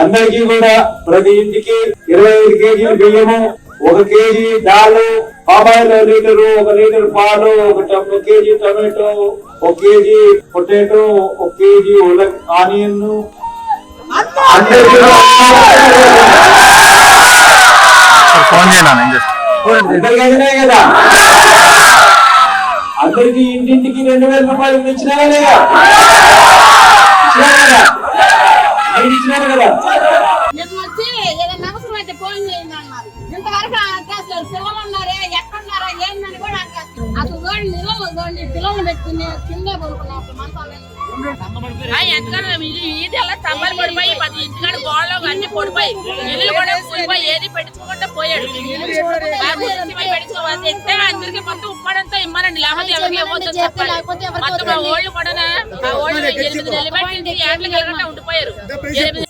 అందరికీ కూడా ప్రతి ఇంటికి ఇరవై ఐదు కేజీలు బియ్యము ఒక కేజీ దాలు పామాయిల్ లీటరు ఒక లీటర్ పాలు ఒక కేజీ టొమాటో ఒక కేజీ పొటాటో ఒక కేజీ ఆనియన్ కదా? అందరికి ఇంటింటికి రెండు వేల రూపాయలు ఇచ్చినారా లేదా ఇచ్చినారు కదా మీరు ఇచ్చినారు కదా నిన్న వచ్చి ఏదైనా అవసరం అయితే ఫోన్ చేయండి అన్నారు. ఇంతవరకు అడ్రస్ పిల్లలు ఉన్నారే ఎక్కడున్నారా ఏందని కూడా అడ్రస్ అసలు చూడండి నిలవలు చూడండి పిల్లలు పెట్టుకుని కిందే పడుకున్నాం అప్పుడు మంచాలు ఇది అలా స్తంభాలు పడిపోయి పది ఇంటికాడ గోడలో అన్ని పడిపోయి ఇల్లు కూడా ఏది పెట్టుకోకుండా పోయాడు. పెట్టుకోవాలి తెస్తే అందరికి మొత్తం ఉప్పడంతా ఇమ్మనండి లేకపోతే ఎవరికి ఇవ్వద్దు చెప్పాలి. మొత్తం మా ఓళ్ళు కూడా మా ఓళ్ళు ఎనిమిది నెలలు బట్టి ఏళ్ళకి వెళ్ళకుండా ఉండిపోయారు.